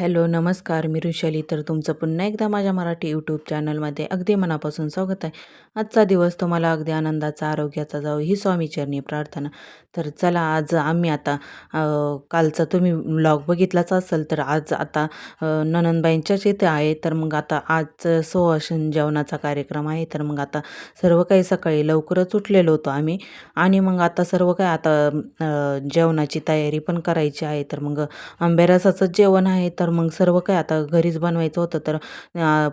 Hello नमस्कार मी ऋषाली. तर तुमचं पुन्हा एकदा माझ्या मराठी यूट्यूब चॅनलमध्ये अगदी मनापासून स्वागत आहे. आजचा दिवस तुम्हाला अगदी आनंदाचा आरोग्याचा जाऊ ही स्वामीचरणी प्रार्थना. तर चला आज आम्ही आता कालचा तुम्ही ब्लॉग बघितलाच असेल तर आज आता ननंदबाईंच्याच नणंदबाईंच्याच इथे आहे. तर मग आता आज सोहशन जेवणाचा कार्यक्रम आहे. तर मग आता सर्व काही सकाळी लवकरच उठलेलो होतो आम्ही. आणि मग आता सर्व काही आता जेवणाची तयारी पण करायची आहे. तर मग आंबेरसाचं जेवण आहे. तर मग सर्व काही आता घरीच बनवायचं होतं तर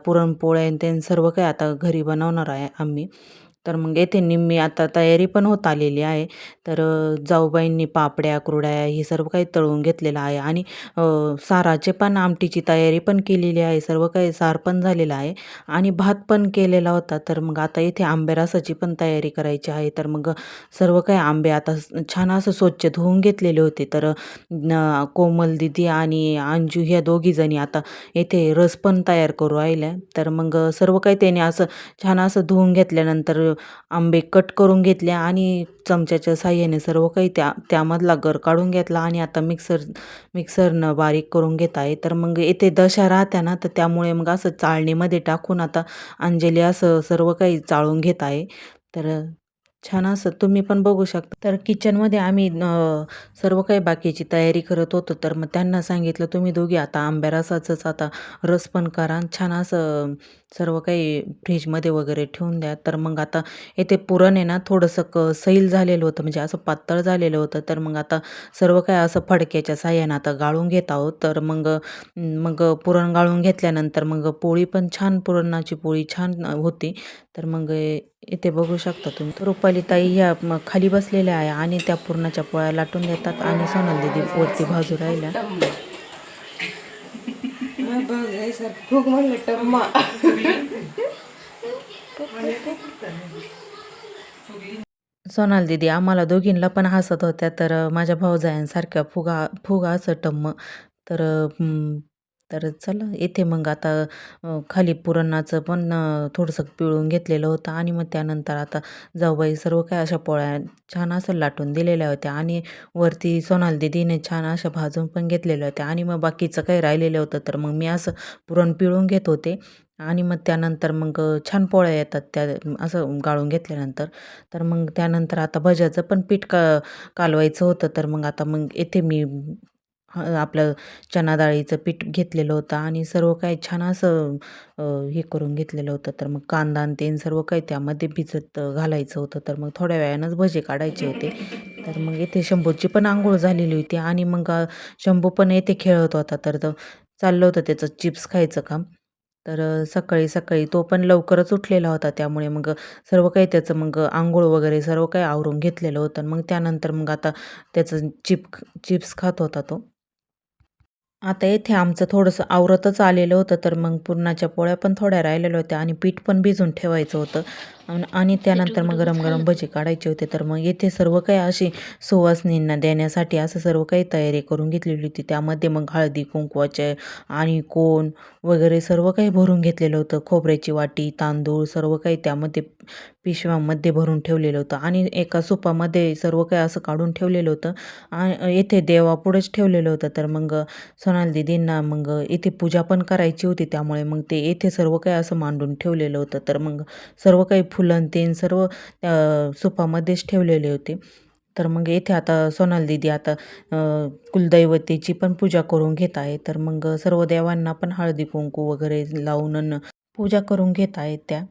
पुरणपोळ्या आणि ते सर्व काही आता घरी बनवणार आहे आम्ही. तर मग येथे निम्मी आता तयारी पण होत आलेली आहे. तर जाऊबाईंनी पापड्या कुरड्या हे सर्व काही तळून घेतलेलं आहे आणि साराचे पण आमटीची तयारी पण केलेली आहे. सर्व काही सार पण झालेलं आहे आणि भात पण केलेला होता. तर मग आता इथे आंबेरसाची पण तयारी करायची आहे. तर मग सर्व काही आंबे आता छान असं स्वच्छ धुवून घेतलेले होते. तर कोमल दिदी आणि अंजू ह्या दोघीजणी आता येथे रस पण तयार करू राहिल्या. तर मग सर्व काही त्याने असं छान असं धुवून घेतल्यानंतर आंबे कट करून घेतले आणि चमच्याच्या साह्याने सर्व काही त्या त्यामधला गर काढून घेतला आणि आता मिक्सर मिक्सरनं बारीक करून घेत आहे. तर मग येथे दशा राहत्या ना तर त्यामुळे मग असं चाळणीमध्ये टाकून आता अंजली असं सर्व काही चाळून घेत आहे. तर छान असं तुम्ही पण बघू शकता. तर किचनमध्ये आम्ही सर्व काही बाकीची तयारी करत होतो. तर मग त्यांना सांगितलं तुम्ही दोघी आता आंब्या रसाचंच आता रस पण करा छान असं सर्व काही फ्रीजमध्ये वगैरे ठेवून द्या. तर मग आता येथे पुरण आहे ना थोडंसं क सैल झालेलं होतं. म्हणजे असं पातळ झालेलं होतं. तर मग आता सर्व काही असं फडक्याच्या साह्यानं आता गाळून घेत आहोत. तर मग मग पुरण गाळून घेतल्यानंतर मग पोळी पण छान पुरणाची पोळी छान होती. तर मग इथे बघू शकता तुम्ही. रुपाली ताई ह्या खाली बसलेल्या आहे आणि त्या पुरणाच्या पोळ्या लाटून देतात आणि सोनल दिदी वरती भाजू राहिल्या. सोनाल दिदी आम्हाला दोघींना पण हसत होत्या तर माझ्या भाऊजायांसारख्या फुगा फुगा असं टम्म. तर अ, तर चला येथे मग आता खाली पुरणाचं पण थोडंसं पिळून घेतलेलं होतं आणि मग त्यानंतर आता जाऊबाई सर्व काय अशा पोळ्या छान असं लाटून दिलेल्या होत्या आणि वरती सोनाल दिदीने छान अशा भाजून पण घेतलेल्या होत्या आणि मग बाकीचं काही राहिलेलं होतं तर मग मी असं पुरण पिळून घेत होते आणि मग त्यानंतर मग छान पोळ्या येतात त्या असं गाळून घेतल्यानंतर. तर मग त्यानंतर आता भज्याचं पण पीठ का कालवायचं होतं तर मग आता मग येथे मी आपलं चना डाळीचं पीठ घेतलेलं होतं आणि सर्व काही छान असं हे करून घेतलेलं होतं. तर मग कांदा आणि तेन सर्व काही त्यामध्ये भिजत घालायचं होतं. तर मग थोड्या वेळानंच भजे काढायचे होते. तर मग येथे शंभूची पण आंघोळ झालेली होती आणि मग शंभू पण येथे खेळत होता. तर चाललं होतं त्याचं चिप्स खायचं काम. तर सकाळी सकाळी तो पण लवकरच उठलेला होता. त्यामुळे मग सर्व काही त्याचं मग आंघोळ वगैरे सर्व काही आवरून घेतलेलं होतं. आणि मग त्यानंतर मग आता त्याचं चिप चिप्स खात होता तो. आता येथे आमचं थोडंसं आवरतच आलेलं होतं तर मग पुरणाच्या पोळ्या पण थोड्या राहिलेल्या होत्या आणि पीठ पण भिजून ठेवायचं होतं. आणि त्यानंतर मग गरम गरम भजी काढायचे होते. तर मग येथे सर्व काही अशी सुवासनींना देण्यासाठी असं सर्व काही तयारी करून घेतलेली होती. त्यामध्ये मग हळदी कुंकवाचे आणि कोण वगैरे सर्व काही भरून घेतलेलं होतं. खोबऱ्याची वाटी तांदूळ सर्व काही त्यामध्ये पिशव्यामध्ये भरून ठेवलेलं होतं. आणि एका सुपामध्ये सर्व काही असं काढून ठेवलेलं होतं. आणि येथे देवापुढेच ठेवलेलं होतं. तर मग सोनाल दीदींना मग इथे पूजा पण करायची होती. त्यामुळे मग ते येथे सर्व काही असं मांडून ठेवलेलं होतं. तर मग सर्व काही फुलं तेन सर्व त्या सुपामध्येच ठेवलेले होते. तर मग येथे आता सोनाल दीदी आता कुलदैवतेची पण पूजा करून घेत आहे. तर मग सर्व देवांना पण हळदी कुंकू वगैरे लावून पूजा करून घेत आहेत त्या.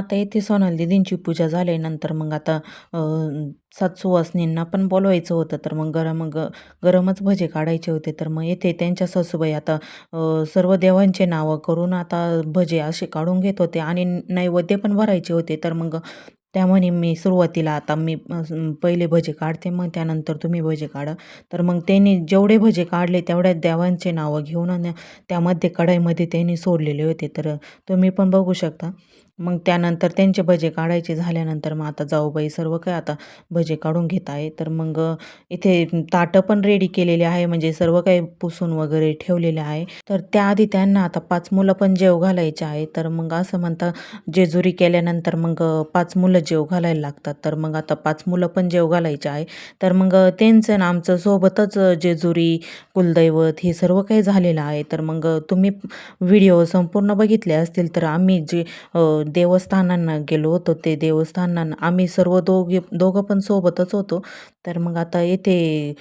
आता येथे सोनाली दीदींची पूजा झाल्यानंतर मग आता सात सुवासनींना पण बोलवायचं होतं. तर मग गरम ग गरमच भजे काढायचे होते. तर मग येथे त्यांच्या सासूबाई आता सर्व देवांचे नावं करून आता भजे असे काढून घेत होते आणि नैवेद्य पण भरायचे होते. तर मग त्या मी सुरुवातीला आता मी पहिले भजे काढते मग त्यानंतर तुम्ही भजे काढा. तर मग त्यांनी जेवढे भजे काढले तेवढ्या देवांचे नावं घेऊन आणि त्यामध्ये कढाईमध्ये त्यांनी सोडलेले होते. तर तुम्ही पण बघू शकता. मग त्यानंतर त्यांचे भजे काढायचे झाल्यानंतर मग आता जाऊबाई सर्व काय आता भजे काढून घेत आहे. तर मग इथे ताटं पण रेडी केलेले आहे. म्हणजे सर्व काही पुसून वगैरे ठेवलेले आहे. तर त्याआधी त्यांना आता पाच मुलं पण जेव घालायचे आहे. तर मग असं म्हणता जेजुरी केल्यानंतर मग पाच मुलं जेव घालायला लागतात. तर मग आता पाच मुलं पण जेव घालायचे आहे. तर मग त्यांचं ना आमचं सोबतच जेजुरी कुलदैवत हे सर्व काही झालेलं आहे. तर मग तुम्ही व्हिडिओ संपूर्ण बघितले असतील तर आम्ही जे देवस्थानांना गेलो होतो ते देवस्थानांना आम्ही सर्व दोघे दोघं पण सोबतच होतो. तर मग आता येथे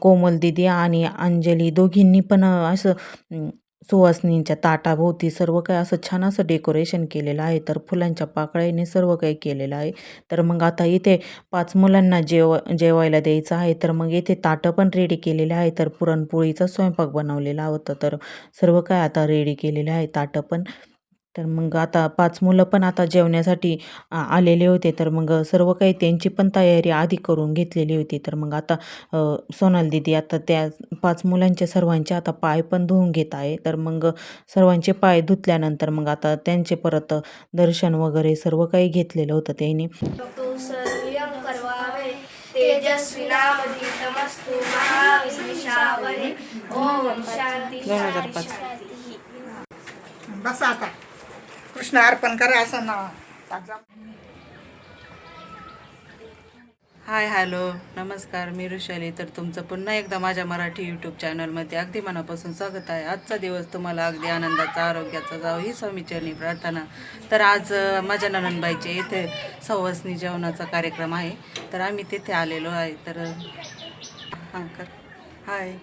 कोमल दिदी आणि अंजली दोघींनी पण असं सुवासनींच्या सुवासिनींच्या ताटाभोवती सर्व काही असं छान असं डेकोरेशन केलेलं आहे. तर फुलांच्या पाकळ्याने सर्व काही केलेलं आहे. तर मग आता इथे पाच मुलांना जेव जेवायला द्यायचं आहे. तर मग इथे ताटं पण रेडी केलेले आहे. तर पुरणपोळीचा स्वयंपाक बनवलेला होता. तर सर्व काय आता रेडी केलेलं आहे. ताटं पण तर मग आता पाच मुलं पण आता जेवण्यासाठी आ आलेले होते. तर मग सर्व काही त्यांची पण तयारी आधी करून घेतलेली होती. तर मग आता सोनाली दीदी आता त्या पाच मुलांच्या सर्वांचे आता पाय पण धुवून घेत आहे. तर मग सर्वांचे पाय धुतल्यानंतर मग आता त्यांचे परत दर्शन वगैरे सर्व काही घेतलेलं होतं त्यांनी. बसा आता. कृष्ण अर्पण करा असं ना. Hi hello. नमस्कार मी ऋषाली. तर तुमचं पुन्हा एकदा माझ्या मराठी यूट्यूब चॅनलमध्ये अगदी मनापासून स्वागत आहे. आजचा दिवस तुम्हाला अगदी आनंदाचा आरोग्याचा जावं ही स्वामीचरणी प्रार्थना. तर आज माझ्या ननंदबाईचे इथे सवासनी जेवणाचा कार्यक्रम आहे. तर आम्ही तिथे आलेलो आहे. तर हां कर. हाय.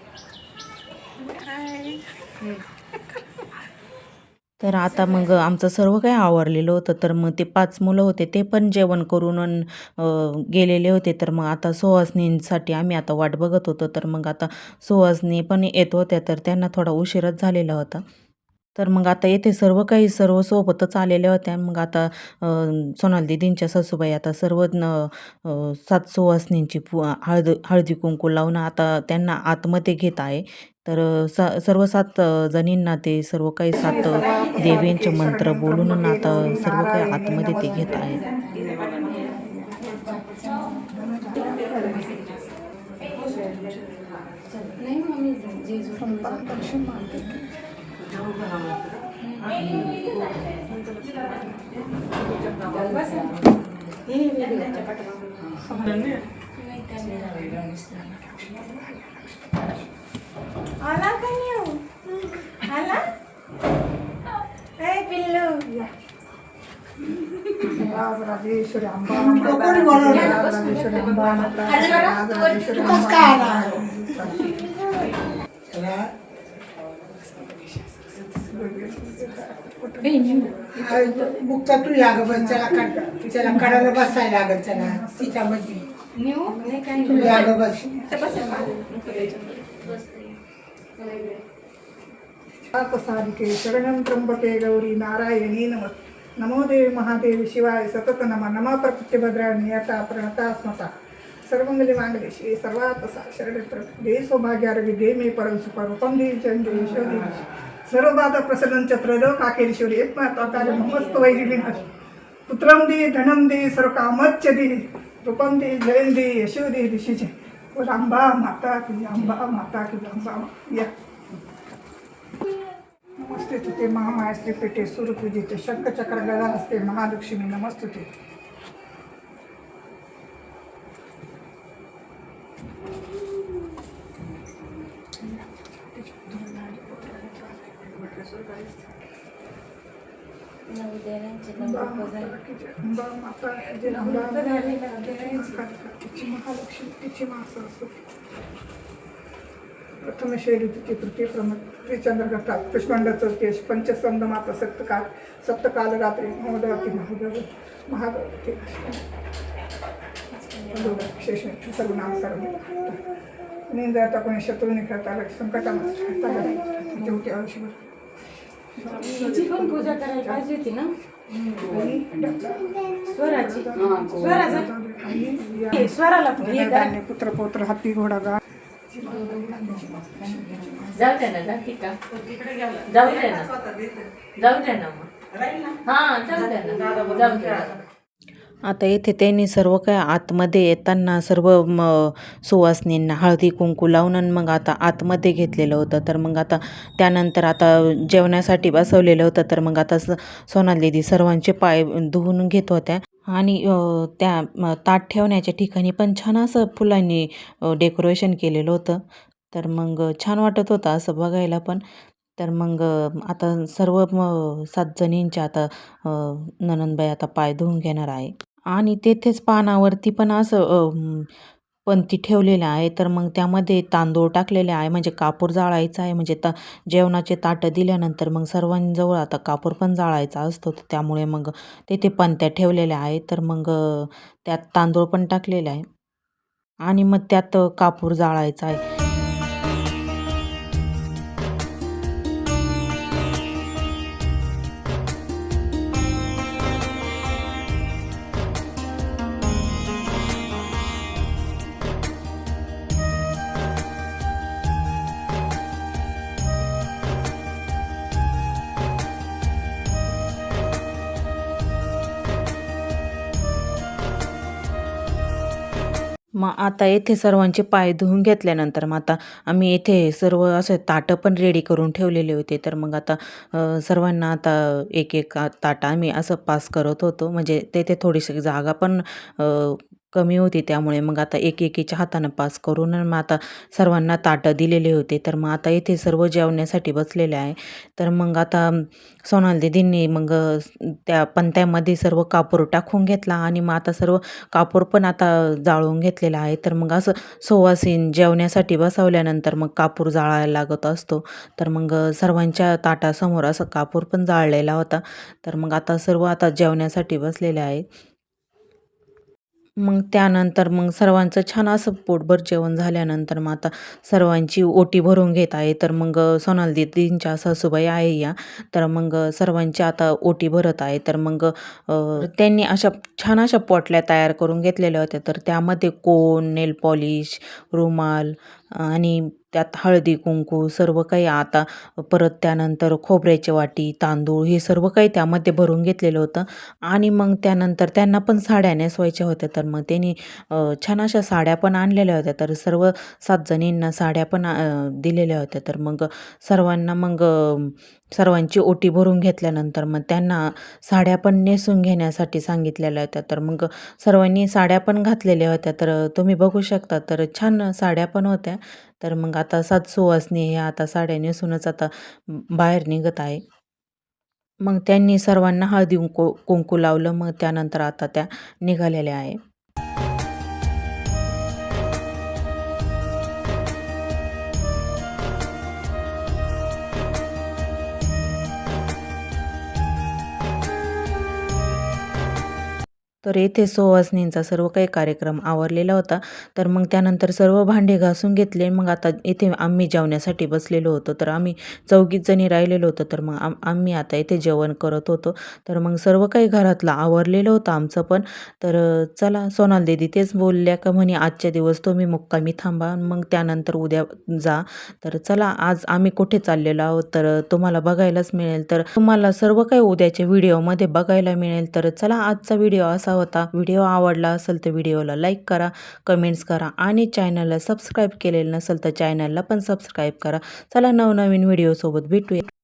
तर आता मग आमचं सर्व काही आवरलेलं होतं. तर मग ते पाच मुलं होते ते पण जेवण करून गेलेले होते. तर मग आता सुहासनींसाठी आम्ही आता वाट बघत होतो. तर मग आता सुहासनी पण येत होत्या तर त्यांना थोडा उशीरच झालेला होता. तर मग आता येथे सर्व काही सर्व सोबतच आलेल्या होत्या. मग आता सोनाल दिदींच्या सासूबाई आता सर्व न सात सुवासनींची पु हळद हळदी कुंकू लावून आता त्यांना आतमध्ये घेत आहे. तर स सर्व सात जणींना ते सर्व काही सात देवींचे मंत्र बोलून आता सर्व काही आतमध्ये ते घेत आहे आला का ए पिल्लू मुक्ता तू या ग बस त्याला कड त्याला कडाला बसायला लागत त्याला सीतामध्ये तू या ग बस. साधिके शरणं त्र्यंबके गौरी नारायणी नम। नमो देवी महादेवी शिवाय सतत नम। नमा प्रत्यभद्राणी आता प्रणता स्मता। सर्वंगली मांगले श्री सर्वात शरणत्र। दे सौभाग्य आरोग्य दे मे परम सुपरूपम देवी चंद्र यशोदी सर्व बाधा प्रसन्न चत्रलो काकेश्वरी एक माता कार्य मस्त वैरी पुत्रम दे धनम दे सर्व कामच्च दे। रूपम दे जयं दे यशो दे ऋषीचे रामबा माता की अंबा माता की अंबा या नमस्ते तुते महामाया श्रीपेठे सुरपूजिते शंखचक्र गदा असते महालक्ष्मी नमस्ते ते माता महालक्ष्मी तिची मासा असते प्रथम ऋतूची तृतीय प्रमुख त्रिचंद्रगता पुष्पंडाचं केश पंचसंदमा प्रसक्तकाल सप्तकाल रात्री महोदवती महोदव महागवती विशेष सर्वनाम सर्व निंदा कोणी शत्रू निघता आवश्यक पूजा करायला पाहिजे होती ना? स्वराची. स्वराचा. हे, स्वराला पण करा. पुत्र पौत्र हत्ती घोडा गा जाऊ द्या ना जाऊ द्या ना. जाऊ द्या ना मग. हां जाऊ द्या ना. जाऊ द्या आता येथे त्यांनी सर्व काय आतमध्ये येताना सर्व म सुवासनींना हळदी कुंकू लावून आणि मग आता आतमध्ये घेतलेलं होतं. तर मग आता त्यानंतर आता जेवणासाठी बसवलेलं होतं. तर मग आता स सोनाली दीदी सर्वांचे पाय धुवून घेत होत्या. आणि त्या ताट ठेवण्याच्या ठिकाणी पण छान असं फुलांनी डेकोरेशन केलेलं होतं. तर मग छान वाटत होतं असं बघायला पण. तर मग आता सर्व म सातजणींच्या आता ननंदबाई आता पाय धुवून घेणार आहे. आणि तेथेच पानावरती पण असं पणती म, ठेवलेल्या आहे तर मग त्यामध्ये तांदूळ टाकलेले आहे म्हणजे कापूर जाळायचा आहे म्हणजे ता जेवणाचे ताटं दिल्यानंतर मग सर्वांजवळ आता कापूर पण जाळायचा असतो तर त्यामुळे मग तेथे पणत्या ठेवलेल्या आहे तर मग त्यात तांदूळ पण टाकलेला आहे. आणि मग त्यात कापूर जाळायचा आहे. मग आता येथे सर्वांचे पाय धुवून घेतल्यानंतर मग आता आम्ही येथे सर्व असे ताटं पण रेडी करून ठेवलेले होते. तर मग आता सर्वांना आता एक एक ताटं आम्ही असं पास करत होतो. म्हणजे तेथे थोडीशी जागा पण कमी होती त्यामुळे मग आता एक एकीच्या हातानं पास करून मग आता सर्वांना ताटं दिलेले होते. तर मग आता इथे सर्व जेवण्यासाठी बसलेले आहे. तर मग आता सोनाल दिदींनी मग त्या पंत्यामध्ये सर्व कापूर टाकून घेतला आणि मग आता सर्व कापूर पण आता जाळून घेतलेला आहे. तर मग असं सुवासीन जेवण्यासाठी बसवल्यानंतर मग कापूर जाळायला लागत असतो. तर मग सर्वांच्या ताटासमोर असं कापूर पण जाळलेला होता. तर मग आता सर्व आता जेवण्यासाठी बसलेले आहे. मग त्यानंतर मग सर्वांचं छान असं पोटभर जेवण झाल्यानंतर मग आता सर्वांची ओटी भरून घेत आहे. तर मग सोनालदीदींच्या सासूबाई आहे या. तर मग सर्वांची आता ओटी भरत आहे. तर मग त्यांनी अशा छान अशा पोटल्या तयार करून घेतलेल्या होत्या. तर त्यामध्ये कोन नेल पॉलिश रुमाल आणि त्यात हळदी कुंकू सर्व काही आता परत त्यानंतर खोबऱ्याची वाटी तांदूळ हे सर्व काही त्यामध्ये भरून घेतलेलं होतं. आणि मग त्यानंतर त्यांना पण साड्या नेसवायच्या होत्या. तर मग त्यांनी छान अशा साड्या पण आणलेल्या होत्या. तर सर्व सात जणींना साड्या पण दिलेल्या होत्या. तर मग सर्वांना मग सर्वांची ओटी भरून घेतल्यानंतर मग त्यांना साड्या पण नेसून घेण्यासाठी सांगितलेल्या होत्या. तर मग सर्वांनी साड्या पण घातलेल्या होत्या. तर तुम्ही बघू शकता तर छान साड्या पण होत्या. तर मग आता सात सुवासनी ह्या आता साड्या नेसूनच आता बाहेर निघत आहे. मग त्यांनी सर्वांना हळदी कुंकू कुंकू लावलं मग त्यानंतर आता त्या निघालेल्या आहे. तर येथे सुवासनींचा सर्व काही कार्यक्रम आवरलेला होता. तर मग त्यानंतर सर्व भांडे घासून घेतले. मग आता इथे आम्ही जेवण्यासाठी बसलेलो होतो. तर आम्ही चौघीच जणी राहिलेलो होतो. तर मग आम आम्ही आता इथे जेवण करत होतो. तर मग सर्व काही घरातलं आवरलेलं होतं आमचं पण. तर चला सोनाल दीदी तेच बोलल्या का म्हणे आजच्या दिवस तुम्ही मुक्कामी थांबा. मग त्यानंतर उद्या जा. तर चला आज आम्ही कुठे चाललेलो आहोत? तर तुम्हाला बघायलाच मिळेल. तर तुम्हाला सर्व काही उद्याच्या व्हिडिओमध्ये बघायला मिळेल. तर चला आजचा व्हिडिओ असा होता. व्हिडिओ आवडला असेल तर व्हिडिओला लाईक करा कमेंट्स करा आणि चॅनलला सबस्क्राईब केलेलं नसेल तर चॅनलला पण सबस्क्राईब करा. चला नवनवीन व्हिडिओसोबत भेटूया.